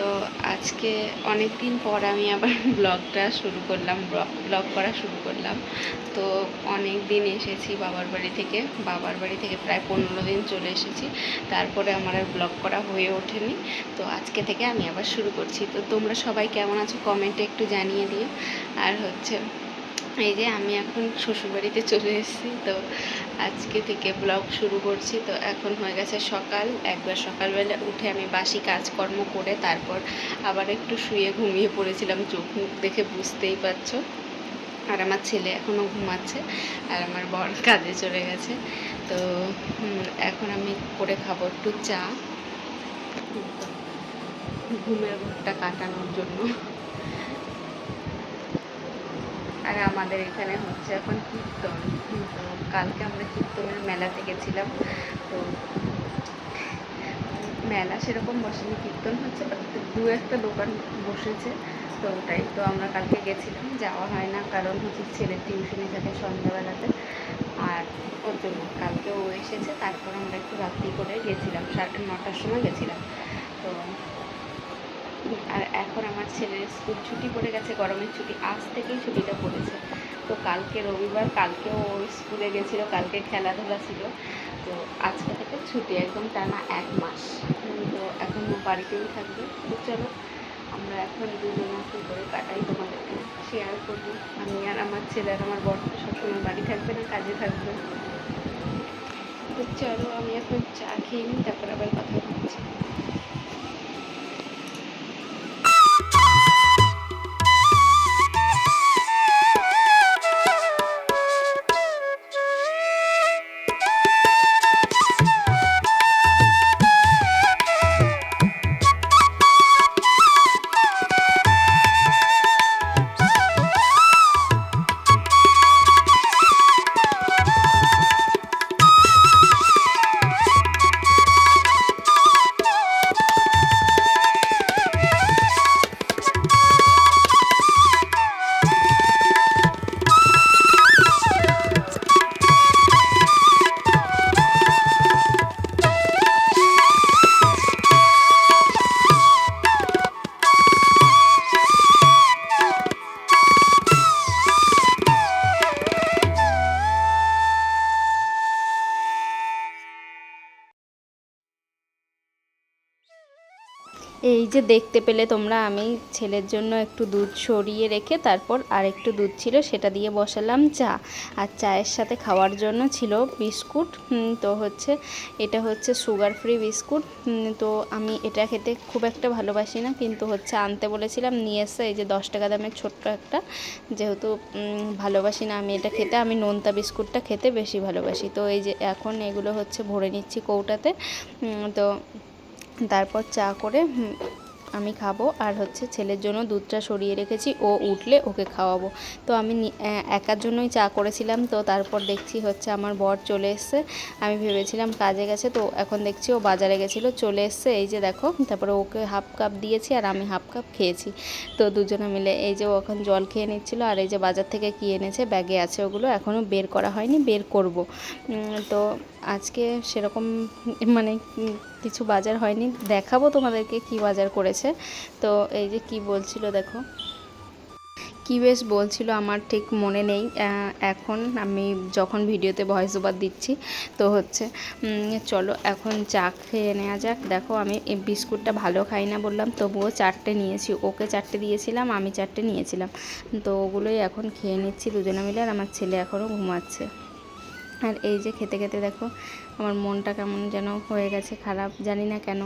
তো আজকে অনেক দিন পর আমি আবার ব্লগটা শুরু করলাম, ব্লগ করা শুরু করলাম। তো অনেক দিন এসেছি বাবার বাড়ি থেকে, বাবার বাড়ি থেকে প্রায় পনেরো দিন চলে এসেছি। তারপরে আমার আর ব্লগ করা হয়ে ওঠেনি। তো আজকে থেকে আমি আবার শুরু করছি। তো তোমরা সবাই কেমন আছো? কমেন্টে একটু জানিয়ে দিও। আর হচ্ছে এই যে আমি এখন শ্বশুরবাড়িতে চলে এসেছি, তো আজকে থেকে ব্লগ শুরু করছি। তো এখন হয়ে গেছে সকাল, একবার সকালবেলা উঠে আমি বাসি কাজকর্ম করে তারপর আবার একটু শুয়ে ঘুমিয়ে পড়েছিলাম, চোখ মুখ দেখে বুঝতেই পারছ। আর আমার ছেলে এখনও ঘুমাচ্ছে আর আমার বর কাজে চলে গেছে। তো এখন আমি করে খাব একটু চা। ঘুমের ঘরটা কাটানোর জন্য। আর আমাদের এখানে হচ্ছে এখন কীর্তন তো কালকে আমরা কীর্তনের মেলাতে গেছিলাম, তো মেলা সেরকম বসেনি, কীর্তন হচ্ছে দু একটা দোকান বসেছে, তো ওটাই। তো আমরা কালকে গেছিলাম, যাওয়া হয় না, কারণ হচ্ছে ছেলের টিউশনি থাকে সন্ধ্যাবেলাতে। আর ওর জন্য কালকে ও এসেছে, তারপর আমরা একটু রাত্রি করে গেছিলাম, সাড়ে নটার সময় গেছিলাম। তো আর এখন আমার ছেলের স্কুল ছুটি পড়ে গেছে, গরমের ছুটি, আজ থেকেই ছুটিটা পড়েছে। তো কালকে রবিবার, কালকেও ও স্কুলে গেছিল, কালকে খেলাধুলা ছিল। তো আজকে থেকে ছুটি একদম টানা এক মাস। তো এখন ও বাড়িতেই থাকবে। তো চলো, আমরা এখন দুজনে কী করে কাটাই তোমাদেরকে শেয়ার করব। আমি আর আমার ছেলে আর আমার বর সবসময় বাড়ি থাকবে না, কাজে থাকবে তো চলো, আমি এখন চা খেয়ে নিই, তারপর আবার কথা বলছি। যে দেখতে পেলে তোমরা, আমি ছেলের জন্য একটু দুধ সরিয়ে রেখে তারপর আর একটু দুধ ছিল, সেটা দিয়ে বসালাম চা। আর চায়ের সাথে খাওয়ার জন্য ছিল বিস্কুট তো হচ্ছে, এটা হচ্ছে সুগার ফ্রি বিস্কুট তো আমি এটা খেতে খুব একটা ভালোবাসি না, কিন্তু হচ্ছে আনতে বলেছিলাম, নিয়ে এসে, এই যে দশ টাকা দামের ছোট্ট একটা। যেহেতু ভালোবাসি না আমি এটা খেতে, আমি নোনতা বিস্কুটটা খেতে বেশি ভালোবাসি। তো এই যে এখন এগুলো হচ্ছে ভরে নিচ্ছি কৌটাতে তো তারপর চা করে আমি খাব আর হচ্ছে ছেলের জন্য দুধটা সরিয়ে রেখেছি, ও উঠলে ওকে খাওয়াবো। তো আমি একার জন্যই চা করেছিলাম, তো তারপর দেখছি হচ্ছে আমার বর চলে এসছে। আমি ভেবেছিলাম কাজে গেছে, তো এখন দেখছি ও বাজারে গেছিল, চলে এসছে, এই যে দেখো, তারপরে ওকে হাফ কাপ দিয়েছি আর আমি হাফ কাপ খেয়েছি। তো দুজনে মিলে এই যে ও এখন জল খেয়ে নিচ্ছিল আর এই যে বাজার থেকে কি এনেছে, ব্যাগে আছে ওগুলো এখনও বের করা হয়নি, বের করব। তো আজকে সেরকম মানে কিছু বাজার হয়নি। দেখাবো তোমাদেরকে কি বাজার করেছে। তো এই যে কি বলছিল দেখো। কি বেশ বলছিল আমার ঠিক মনে নেই। এখন আমি যখন ভিডিওতে ভয়েস ওভার দিচ্ছি, তো হচ্ছে চলো এখন চা খেয়ে নেওয়া যাক। দেখো আমি বিস্কুটটা ভালো খাই না বললাম, তবুও চারটে নিয়েছি। ওকে চারটে দিয়েছিলাম, আমি চারটে নিয়েছিলাম। তো ওগুলোই এখন খেয়ে নিচ্ছি দুজনে মিলে, আর আমার ছেলে এখনও ঘুমাচ্ছে। আর এই যে খেতে খেতে দেখো, আমার মনটা কেমন যেন হয়ে গেছে খারাপ, জানি না কেন।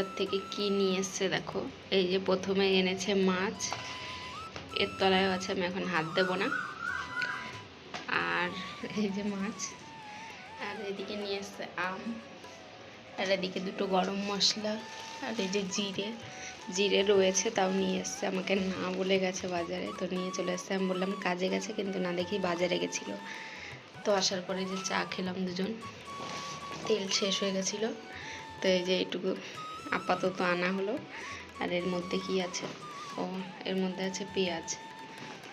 বাজার থেকে কি নিয়ে এসছে দেখো। এই যে প্রথমে এনেছে মাছ, এর তলায় আছে, আমি এখন হাত দেবো না। আর এই যে মাছ, আর এদিকে নিয়ে এসছে আম, আর এদিকে দুটো গরম মশলা, আর এই যে জিরে। জিরে রয়েছে, তাও নিয়ে এসছে, আমাকে না বলে গেছে বাজারে, তো নিয়ে চলে এসছে। আমি বললাম, কাজে গেছে কিন্তু না, দেখি বাজারে গেছিল। তো আসার পরে যে চা খেলাম দুজন, তেল শেষ হয়ে গেছিল, তো এই যে এইটুকু আপাতত আনা হলো। আর এর মধ্যে কি আছে? ও, এর মধ্যে আছে পেঁয়াজ।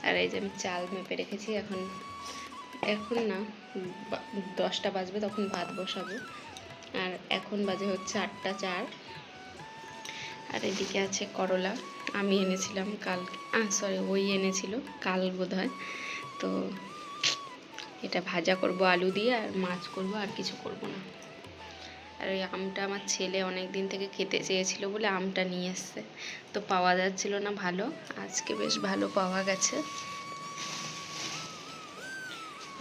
আর এই যে আমি চাল মেপে রেখেছি, এখন এখন না দশটা বাজবে, তখন ভাত বসাবো। আর এখন বাজে হচ্ছে আটটা চার। আর এদিকে আছে করলা। আমি এনেছিলাম কাল সরি ওই এনেছিল কাল বোধ হয় তো, এটা ভাজা করব আলু দিয়ে, আর মাছ করব, আর কিছু করব না। আর ওই আমটা আমার ছেলে অনেক দিন থেকে খেতে চেয়েছিল বলে আমটা নিয়ে এসছে। তো পাওয়া যাচ্ছিল না ভালো, আজকে বেশ ভালো পাওয়া গেছে।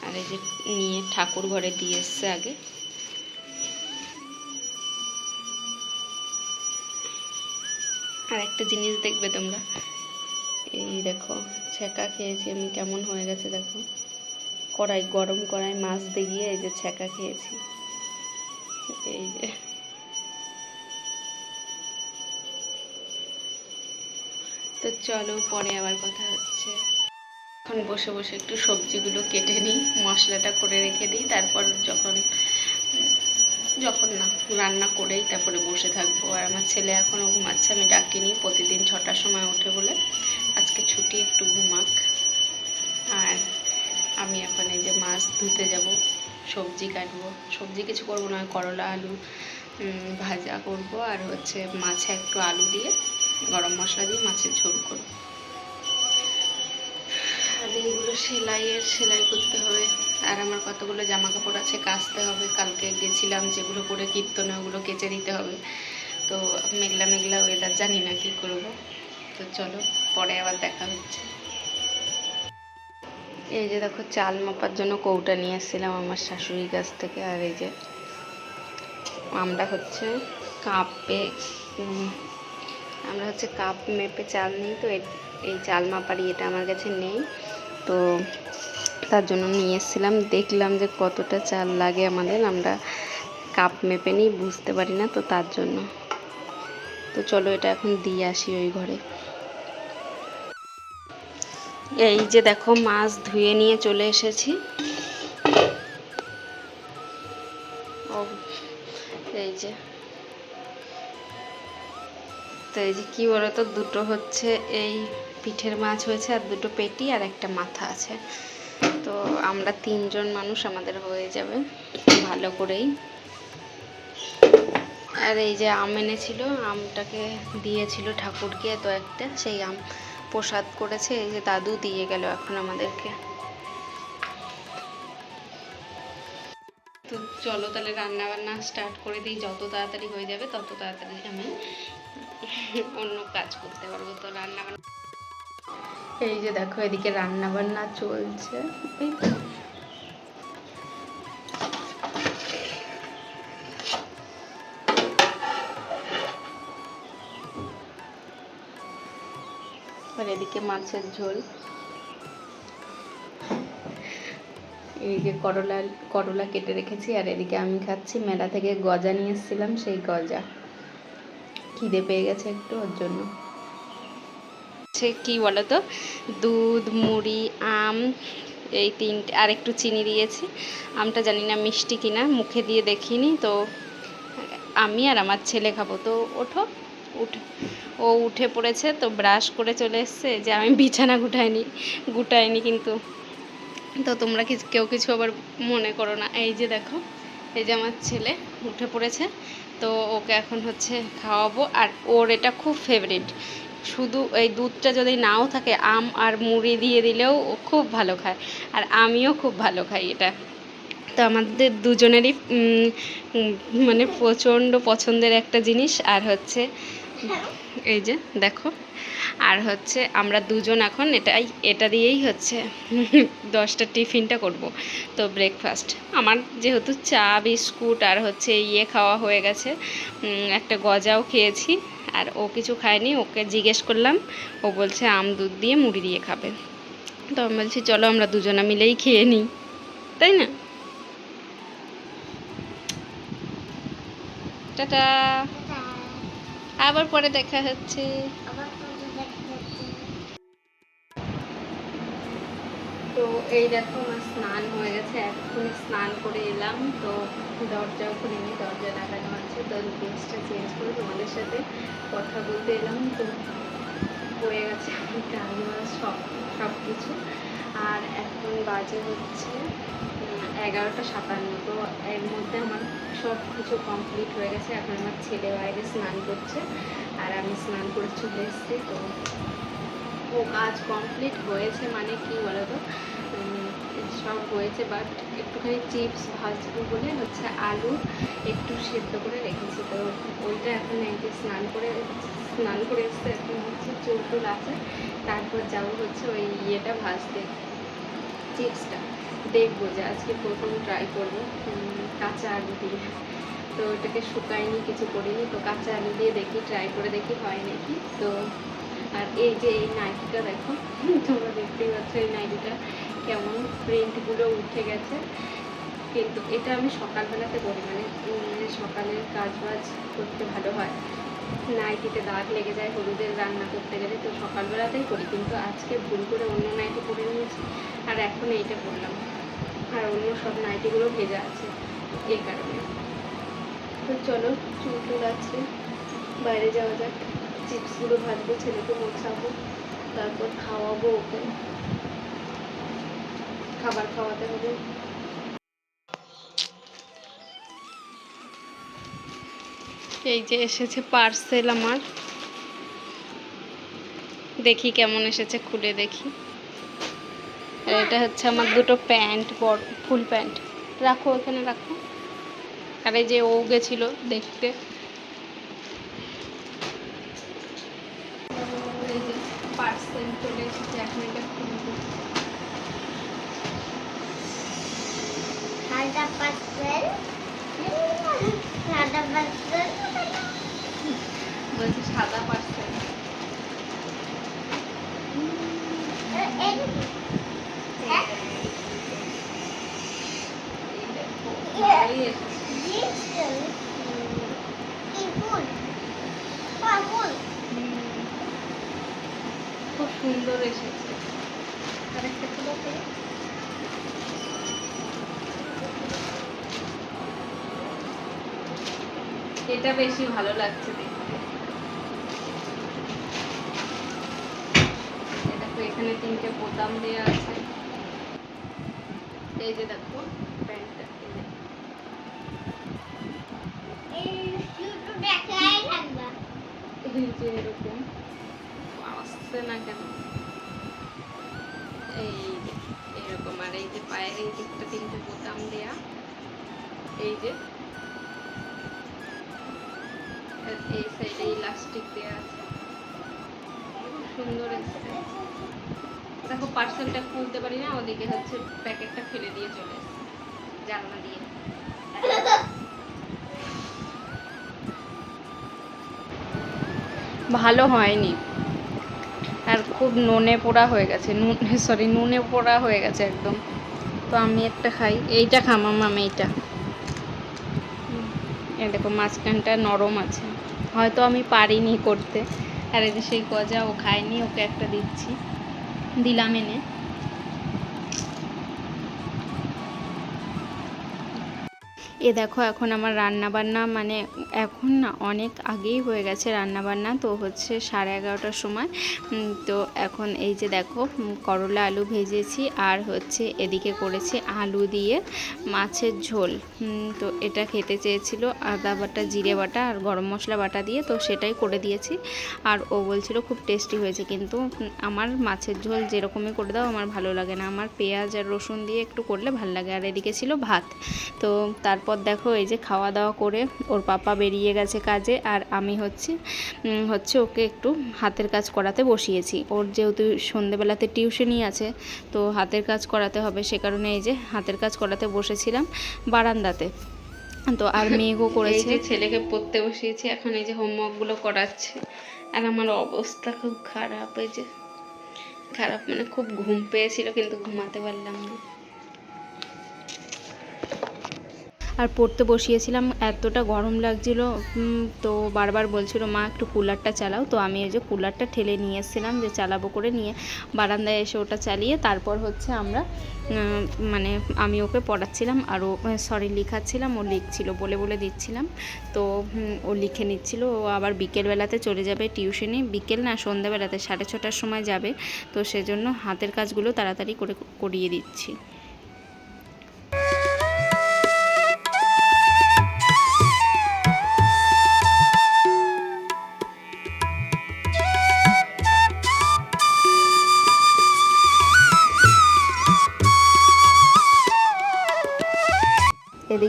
আর এই যে নিয়ে ঠাকুর ঘরে দিয়ে এসছে আগে। আর একটা জিনিস দেখবে তোমরা। এই দেখো, ছ্যাঁকা খেয়েছি আমি, কেমন হয়ে গেছে দেখো। কড়াই, গরম কড়াই মাছ দিয়ে এই যে ছ্যাঁকা খেয়েছি। এই যে। তো চলো, পরে আবার কথা হচ্ছে। এখন বসে বসে একটু সবজিগুলো কেটে নিই, মশলাটা করে রেখে দিই, তারপর যখন যখন না, রান্না করেই তারপরে বসে থাকব। আর আমার ছেলে এখনও ঘুমাচ্ছে, আমি ডাকিনি প্রতিদিন ছটার সময় ওঠে বলে। আজকে ছুটি, একটু ঘুমাক। আর আমি এখন এই যে মাছ ধুতে যাব। সবজি কাটবো। সবজি কিছু করব না, করলা, আলু ভাজা করব আর হচ্ছে মাছে একটু আলু দিয়ে গরম মশলা দিয়ে মাছের ঝোল করব। আর এইগুলো সেলাইয়ের সেলাই করতে হবে। আর আমার কতগুলো জামা কাপড় আছে কাচতে হবে। কালকে গেছিলাম যেগুলো পরে কীর্তনে ওগুলো কেচে দিতে হবে। তো মেঘলা মেঘলা ওয়েদার জানি না কী করব। তো চলো পরে আবার দেখা হচ্ছে। এই যে দেখো চাল মাপার জন্য কৌটা নিয়ে এসেছিলাম আমার শাশুড়ির কাছ থেকে, আর এই যে আমরা হচ্ছে কাপে আমরা হচ্ছে কাপ মেপে চাল নিই, তো এই চাল মাপার ইয়েটা আমার কাছে নেই, তো তার জন্য নিয়ে এসেছিলাম দেখলাম যে কতটা চাল লাগে আমাদের, আমরা কাপ মেপে নিই, বুঝতে পারি না তো তার জন্য। তো চলো এটা এখন দিয়ে আসি ওই ঘরে। এই যে দেখো, মাছ ধুয়ে নিয়ে চলে এসেছি। ও, এই যে। তো এই যে কি বলতো, দুটো হচ্ছে এই পিঠের মাছ হয়েছে আর দুটো পেটি আর একটা মাথা আছে। তো আমরা তিনজন মানুষ আমাদের হয়ে যাবে, ভালো করেই। আর এই যে আম এনেছিল, আমটাকে দিয়েছিল ঠাকুরকে তো একটা, সেই আম। প্রসাদ করেছে, এই যে দাদু দিয়ে গেল এখন আমাদেরকে। তো চলো তাহলে রান্না বান্না স্টার্ট করে দিই, যত তাড়াতাড়ি হয়ে যাবে তত তাড়াতাড়ি আমি অন্য কাজ করতে পারব। তো রান্না বান্না এই যে দেখো, এদিকে রান্না বান্না চলছে। এই এদিকে মাছের ঝোল। এদিকে করলা করলা কেটে রেখেছি, আর এদিকে আমি খাচ্ছি, মেলা থেকে গজা নিয়ে এসেছিলাম, সেই গজা। খিদে পেয়ে গেছে একটু, ওর জন্য। সে কি বলো তো দুধ, মুড়ি, আম, এই তিনটে, আর একটু চিনি দিয়েছি। আমটা জানি না মিষ্টি কিনা, মুখে দিয়ে দেখিনি, তো আমি আর আমার ছেলে খাব। তো ওঠো, উঠে। ও উঠে পড়েছে তো ব্রাশ করে চলে এসছে, যে আমি বিছানা গুটাইনি গুটাইনি কিন্তু। তো তোমরা কি, কেউ কিছু আবার মনে করো না? এই যে দেখো, এই যে আমার ছেলে উঠে পড়েছে, তো ওকে এখন হচ্ছে খাওয়াবো। আর ওর এটা খুব ফেভারিট শুধু এই দুধটা যদি নাও থাকে, আম আর মুড়ি দিয়ে দিলেও ও খুব ভালো খায়, আর আমিও খুব ভালো খাই এটা। তো আমাদের দুজনেরই মানে প্রচণ্ড পছন্দের একটা জিনিস, আর হচ্ছে এই যে, দেখো। আর হচ্ছে আমরা দুজন এখন এটাই, এটা দিয়েই হচ্ছে দশটা টিফিনটা করব। তো ব্রেকফাস্ট আমার যেহেতু চা, বিস্কুট আর হচ্ছে ইয়ে খাওয়া হয়ে গেছে একটা গজাও খেয়েছি, আর ও কিছু খায়নি, ওকে জিজ্ঞেস করলাম, ও বলছে আম, দুধ দিয়ে মুড়ি দিয়ে খাবে। তো আমি বলছি, চলো আমরা দুজনা মিলেই খেয়ে নিই। তাই না? টাটা! আবার পরে দেখা হচ্ছে। তো এই দেখো আমার স্নান হয়ে গেছে এক্ষুনি স্নান করে এলাম। তো দরজাও খুলিনি দরজা লাগানো আছে। তো ড্রেসটা চেঞ্জ করে তোমাদের সাথে কথা বলতে এলাম। তো হয়ে গেছে আমি কাজ সব সব কিছু আর এখন বাজে হচ্ছে এগারোটা সাতান্ন। তো এর মধ্যে আমার সব কিছু কমপ্লিট হয়ে গেছে। এখন আমার ছেলে বাইরে স্নান করছে আর আমি স্নান করে চলে এসেছি। তো ও কাজ কমপ্লিট হয়েছে মানে কি বলতো? সব হয়েছে বাট একটুখানি চিপস ভাজবো বলে হচ্ছে আলু একটু সেদ্ধ করে রেখেছি। তো ওইটা এখন একদিন স্নান করে স্নান করে এসছে, এখন হচ্ছে চুল টুল আছে। তারপর যাব হচ্ছে ওই ইয়েটা ভাজতে চিপসটা দেখব যে আজকে প্রথম ট্রাই করব কাঁচা আলু দিয়ে। তো ওটাকে শুকাইনি কিছু করিনি, তো কাঁচা আলু দিয়ে দেখি ট্রাই করে দেখি হয় নাকি। তো, আর এই যে এই নাইটিটা দেখো, তোমরা দেখতেই পাচ্ছ এই নাইটিটা কেমন প্রিন্টগুলো উঠে গেছে। কিন্তু এটা আমি সকালবেলাতে করি মানে সকালের কাজ বাজ করতে ভালো হয়। নাইটিতে দাগ লেগে যায়, হলুদের রান্না করতে গেলে তো সকালবেলাতেই করি কিন্তু আজকে ভুল করে অন্য নাইটি পরে নিয়েছি, আর এখন এইটা পরলাম। আর অন্য সব নাইটিগুলো ভেজা আছে এই কারণে। তো চলো, চুল টুল আছে। বাইরে যাওয়া যাক। চিপসগুলো ভাজবো, ছেলেকে মোছাবো তারপর খাওয়াবো ওকে। খাবার খাওয়াতে হবে। এই যে এসেছে পার্সেল আমার। দেখি কেমন এসেছে, খুলে দেখি। এটা হচ্ছে আমার দুটো প্যান্ট বড় ফুল প্যান্ট। রাখো এখানে রাখো। আর এই যে ও গেছিল দেখতে। পার্সেল চলে এসেছে এখন এটা খুলবো। সাদা পার্সেল সাদা পার্সেল বলছে সাদা পার্সেল ভালোই এসেছে খুব সুন্দর এসেছে। আরেকটা। এটা বেশি ভালো লাগছে দেখতে। এখানে তিনটে বোতাম দেওয়া আছে। এই যে দেখো প্যান্টটা এই যে- এরকম। আসছে না কেন? এই এরকম, আর এই যে পায়ের এই দিকটা তিনটে বোতাম দেয়া। এই যে। এই সাইডে ইলাস্টিক দেয়া আছে। সুন্দর এসছে। দেখো পার্সেলটা খুলতে পারি না, ওদিকে হচ্ছে প্যাকেটটা ফেলে দিয়ে চলে এসছে। জানলা দিয়ে। ভালো হয়নি। আর খুব নুনে পোড়া হয়ে গেছে। নুনে সরি নুনে পোড়া হয়ে গেছে একদম। তো আমি একটা খাই। এইটা খামাম আমি এইটা। দেখো, মাঝখানটা নরম আছে। হয়তো আমি পারিনি করতে। আর এই যে সেই গজা ও খায়নি, ওকে একটা দিচ্ছি। দিলাম এনে। এ দেখো এখন আমার রান্না বান্না মানে এখন না অনেক আগেই হয়ে গেছে রান্না বান্না তো হচ্ছে সাড়ে এগারোটার সময়। তো এখন এই যে দেখো করলা আলু ভেজেছি আর হচ্ছে এদিকে করেছি আলু দিয়ে মাছের ঝোল। তো এটা খেতে চেয়েছিল আদা বাটা, জিরে বাটা আর গরম মশলা বাটা দিয়ে, তো সেটাই করে দিয়েছি। আর ও বলছিল খুব টেস্টি হয়েছে, কিন্তু আমার মাছের ঝোল যেরকমই করে দাও, আমার ভালো লাগে না। আমার পেঁয়াজ আর রসুন দিয়ে একটু করলে ভালো লাগে। আর এদিকে ছিল ভাত। তো তারপর দেখো এই যে খাওয়া দাওয়া করে ওর পাপা বেরিয়ে গেছে কাজে আর আমি হচ্ছে হচ্ছে ওকে একটু হাতের কাজ করাতে বসিয়েছি। ওর যেহেতু সন্ধেবেলাতে টিউশনই আছে তো হাতের কাজ করাতে হবে সে কারণে এই যে হাতের কাজ করাতে বসেছিলাম বারান্দাতে। তো আর মেঘও করেছে। ছেলেকে পড়তে বসিয়েছি এখন এই যে হোমওয়ার্কগুলো করাচ্ছে। আর আমার অবস্থা খুব খারাপ এই যে খারাপ মানে খুব ঘুম পেয়েছিল কিন্তু ঘুমাতে পারলাম না। আর পড়তে বসিয়েছিলাম, এতটা গরম লাগছিল তো বারবার বলছিল, মা, একটু কুলারটা চালাও। তো আমি এই যে কুলারটা ঠেলে নিয়ে এসেছিলাম, যে চালাবো করে নিয়ে বারান্দায় এসে ওটা চালিয়ে তারপর হচ্ছে আমরা মানে আমি ওকে পড়াচ্ছিলাম আর ও সরি লিখাচ্ছিলাম, ও লিখছিল বলে বলে দিচ্ছিলাম। তো ও লিখে নিচ্ছিল, ও আবার বিকেলবেলাতে চলে যাবে টিউশনে, বিকেল না, সন্ধ্যাবেলাতে, সাড়ে ছটার সময় যাবে। তো সেজন্য হাতের কাজগুলো তাড়াতাড়ি করে করিয়ে দিচ্ছি।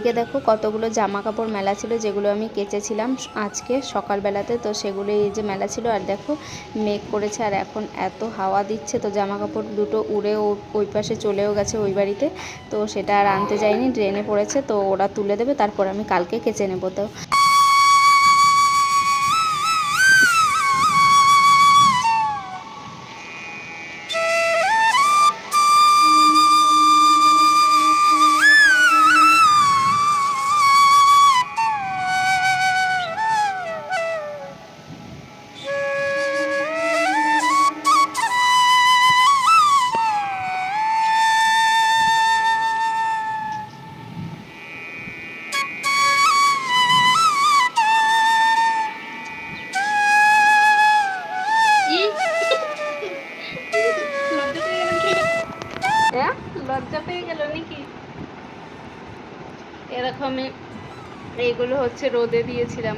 এদিকে দেখো কতগুলো জামা কাপড় মেলা ছিল যেগুলো আমি কেচেছিলাম আজকে সকালবেলাতে, তো সেগুলো এই যে মেলা ছিল আর দেখো মেঘ করেছে আর এখন এত হাওয়া দিচ্ছে, তো জামা কাপড় দুটো উড়ে ওই পাশে চলেও গেছে ওই বাড়িতে, তো সেটা আর আনতে যাইনি ড্রেনে পড়েছে, তো ওরা তুলে দেবে, তারপর আমি কালকে কেচে নেব তো। এরকম এইগুলো হচ্ছে রোদে দিয়েছিলাম।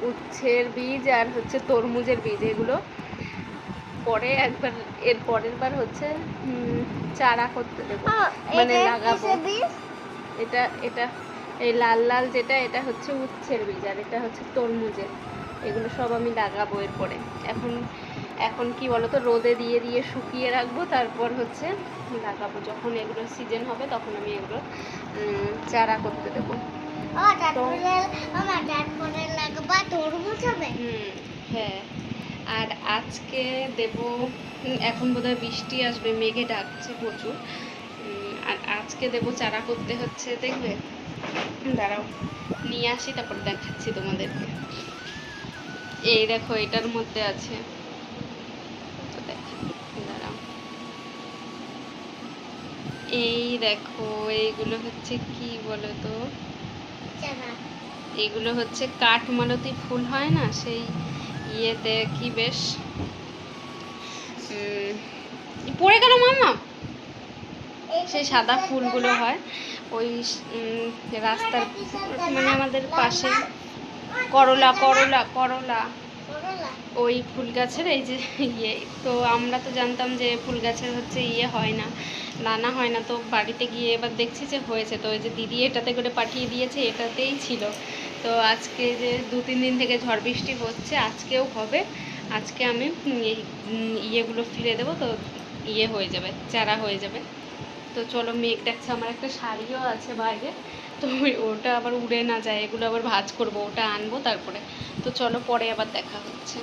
উচ্ছের বীজ আর হচ্ছে তরমুজের বীজ এগুলো পরে একবার এর পরের বার হচ্ছে চারা করতে দেবো। মানে লাগাবো। এটা এটা এই লাল লাল যেটা এটা হচ্ছে উচ্ছের বীজ আর এটা হচ্ছে তরমুজের। এগুলো সব আমি লাগাবো এরপরে। এখন এখন কি বলতো রোদে দিয়ে দিয়ে শুকিয়ে রাখব তারপর হচ্ছে লাগাবো। যখন এগুলো সিজন হবে তখন আমি এগুলো চারা করতে দেবো। হ্যাঁ। আর আজকে দেব এখন বোধহয় বৃষ্টি আসবে মেঘে ডাকছে প্রচুর। আর আজকে দেব চারা করতে হচ্ছে দেখবে? দাঁড়াও নিয়ে আসি তারপর দেখাচ্ছি তোমাদেরকে। এই দেখো এটার মধ্যে আছে তো দেখাই, দাঁড়াও এই দেখো এইগুলো হচ্ছে কি বলো তো এগুলো হচ্ছে কাঠমালতি ফুল হয় না? সেই ইয়েতে কি বেশ? পড়ে গেল মামা সেই সাদা ফুলগুলো হয়। ওই রাস্তার মানে আমাদের পাশে করলা করলা করলা করলা? ওই ফুল গাছের এই যে ইয়ে। তো আমরা তো জানতাম যে ফুল গাছের হচ্ছে ইয়ে হয় না দানা হয় না। তো বাড়িতে গিয়ে এবার দেখছি যে হয়েছে। তো ওই যে দিদি এটাতে করে পাঠিয়ে দিয়েছে, এটাতেই ছিল। তো আজকে যে দু, তিন দিন থেকে ঝড় বৃষ্টি হচ্ছে, আজকেও হবে। আজকে আমি এই ইয়েগুলো ফিরে দেবো, তো ইয়ে হয়ে যাবে, চারা হয়ে যাবে। তো চলো মেঘ দেখছে, আমার একটা শাড়িও আছে বাইরে। তো ওটা আবার উড়ে না যায়, এগুলো আবার ভাঁজ করব, ওটা আনব তারপরে। তো চলো পরে আবার দেখা হচ্ছে।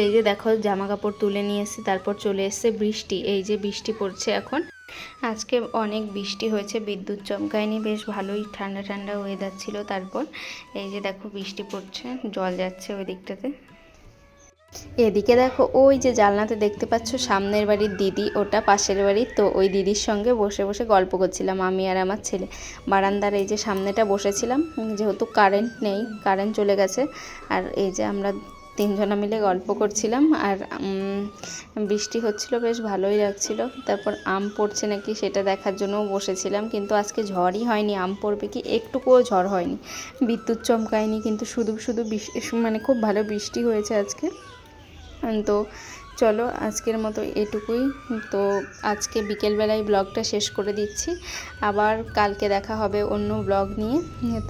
এই যে দেখো জামা কাপড় তুলে নিয়ে এসে তারপর চলে এসেছে বৃষ্টি। এই যে বৃষ্টি পড়ছে এখন। আজকে অনেক বৃষ্টি হয়েছে, বিদ্যুৎ চমকায়নি, বেশ ভালোই ঠান্ডা ঠান্ডা ওয়েদার ছিল তারপর। এই যে দেখো, বৃষ্টি পড়ছে, জল যাচ্ছে ওই দিকটাতে। এদিকে দেখো, ওই যে জানলাতে দেখতে পাচ্ছ, সামনের বাড়ির দিদি, ওটা পাশের বাড়ির। তো ওই দিদির সঙ্গে বসে বসে গল্প করছিলাম, আমি আর আমার ছেলে। বারান্দার এই যে সামনেটা বসেছিলাম, যেহেতু কারেন্ট নেই কারেন্ট চলে গেছে। আর এই যে আমরা তিনজনা মিলে গল্প করছিলাম আর বৃষ্টি হচ্ছিল, বেশ ভালোই লাগছিল। তারপর আম পড়ছে নাকি সেটা দেখার জন্যও বসেছিলাম, কিন্তু আজকে ঝড়ই হয়নি। আম পড়বে কি? একটুকুও ঝড় হয়নি। বিদ্যুৎ চমকায়নি, কিন্তু শুধু শুধু মানে খুব ভালো বৃষ্টি হয়েছে আজকে। তো চলো, আজকের মতো এটুকুই। তো আজকে বিকেলবেলায় ব্লগটা শেষ করে দিচ্ছি। আবার কালকে দেখা হবে অন্য ব্লগ নিয়ে।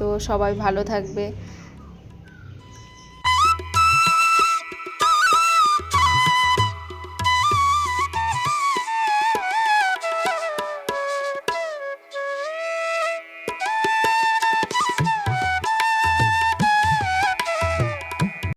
তো সবাই ভালো থাকবে।